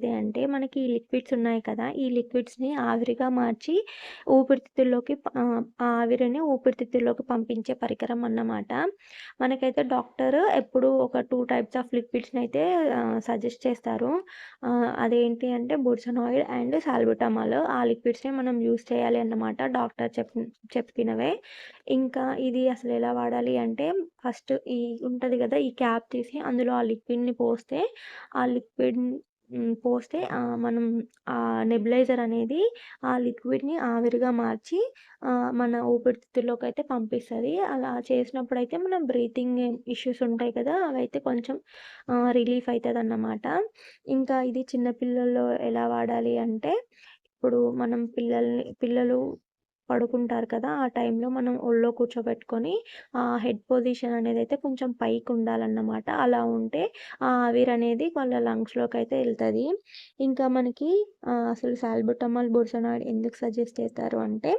అంటే మనకి ఈ లిక్విడ్స్ ఉన్నాయి కదా! ఈ లిక్విడ్స్‌ని ఆవిరిగా మార్చి ఊపిరితిత్తుల్లోకి ఆవిరిని ఊపిరితిత్తుల్లోకి పంపించే పరికరం అన్నమాట. మనకైతే డాక్టర్ ఎప్పుడూ ఒక టూ టైప్స్ ఆఫ్ లిక్విడ్స్ని అయితే సజెస్ట్ చేస్తారు. అదేంటి అంటే బుర్సనాయిడ్ అండ్ సాల్బుటమాల్. ఆ లిక్విడ్స్‌ని మనం యూజ్ చేయాలి అన్నమాట డాక్టర్ చెప్ చెప్పినవే. ఇంకా ఇది అసలు ఎలా వాడాలి అంటే ఫస్ట్ ఈ ఉంటుంది కదా ఈ క్యాప్ తీసి అందులో ఆ లిక్విడ్‌ని పోస్తే ఆ లిక్విడ్ పోస్తే మనం ఆ నెబులైజర్ అనేది ఆ లిక్విడ్‌ని ఆవిరిగా మార్చి మన ఊపిరితిత్తుల్లోకి అయితే పంపిస్తుంది అలా చేసినప్పుడు అయితే మన బ్రీతింగ్ ఇష్యూస్ ఉంటాయి కదా! అవైతే కొంచెం రిలీఫ్ అవుతుంది అన్నమాట ఇంకా ఇది చిన్నపిల్లల్లో ఎలా వాడాలి అంటే ఇప్పుడు మనం పిల్లల్ని పిల్లలు పడుకుంటారు కదా! ఆ టైంలో మనం ఒళ్ళో కూర్చోబెట్టుకొని ఆ హెడ్ పొజిషన్ అనేది అయితే కొంచెం పైకి ఉండాలన్నమాట అలా ఉంటే ఆ ఆవిరనేది వాళ్ళ లంగ్స్లోకి అయితే వెళ్తుంది ఇంకా మనకి అసలు సాల్బుటమాల్, బుర్సనాడ్ ఎందుకు సజెస్ట్ చేస్తారు అంటే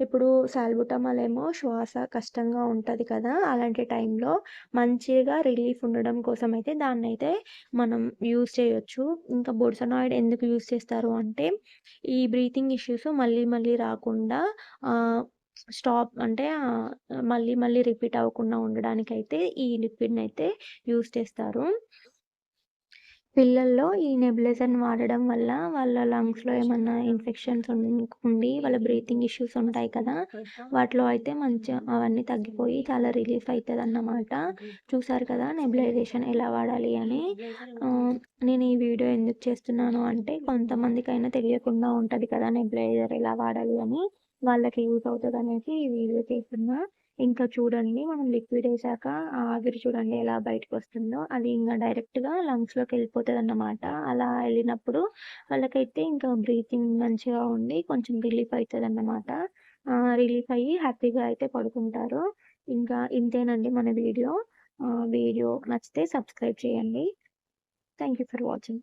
ఇప్పుడు సాల్బుటమాల్ ఏమో శ్వాస కష్టంగా ఉంటుంది కదా! అలాంటి టైంలో మంచిగా రిలీఫ్ ఉండడం కోసం అయితే దాన్నైతే మనం యూజ్ చేయొచ్చు. ఇంకా బొడ్సనాయిడ్ ఎందుకు యూజ్ చేస్తారు అంటే ఈ బ్రీతింగ్ ఇష్యూస్ మళ్ళీ మళ్ళీ రాకుండా స్టాప్ అంటే మళ్ళీ మళ్ళీ రిపీట్ అవ్వకుండా ఉండడానికైతే ఈ లిక్విడ్ని అయితే యూజ్ చేస్తారు. పిల్లల్లో ఈ నెబులైజర్‌ని వాడడం వల్ల వాళ్ళ లంగ్స్‌లో ఏమన్నా ఇన్ఫెక్షన్స్ ఉండి వాళ్ళ బ్రీతింగ్ ఇష్యూస్ ఉంటాయి కదా! వాటిలో అయితే మంచి అవన్నీ తగ్గిపోయి చాలా రిలీఫ్ అవుతుంది అన్నమాట చూసారు కదా! నెబులైజేషన్ ఎలా వాడాలి అని. నేను ఈ వీడియో ఎందుకు చేస్తున్నాను అంటే కొంతమందికైనా తెలియకుండా ఉంటుంది కదా! నెబులైజర్ ఎలా వాడాలి అని. వాళ్ళకి యూజ్ అవుతుంది అనేసి ఈ వీడియో చేస్తున్నా. ఇంకా చూడండి మనం లిక్విడ్ వేసాక ఆవిరి చూడండి ఎలా బయటకు వస్తుందో అది ఇంకా డైరెక్ట్‌గా లంగ్స్‌లోకి వెళ్ళిపోతుంది అన్నమాట అలా వెళ్ళినప్పుడు వాళ్ళకైతే ఇంకా బ్రీతింగ్ మంచిగా ఉండి కొంచెం రిలీఫ్ అవుతుంది అన్నమాట రిలీఫ్ అయ్యి హ్యాపీగా అయితే పడుకుంటారు. ఇంకా ఇంతేనండి మన వీడియో. వీడియో నచ్చితే సబ్స్క్రైబ్ చేయండి. Thank you for watching.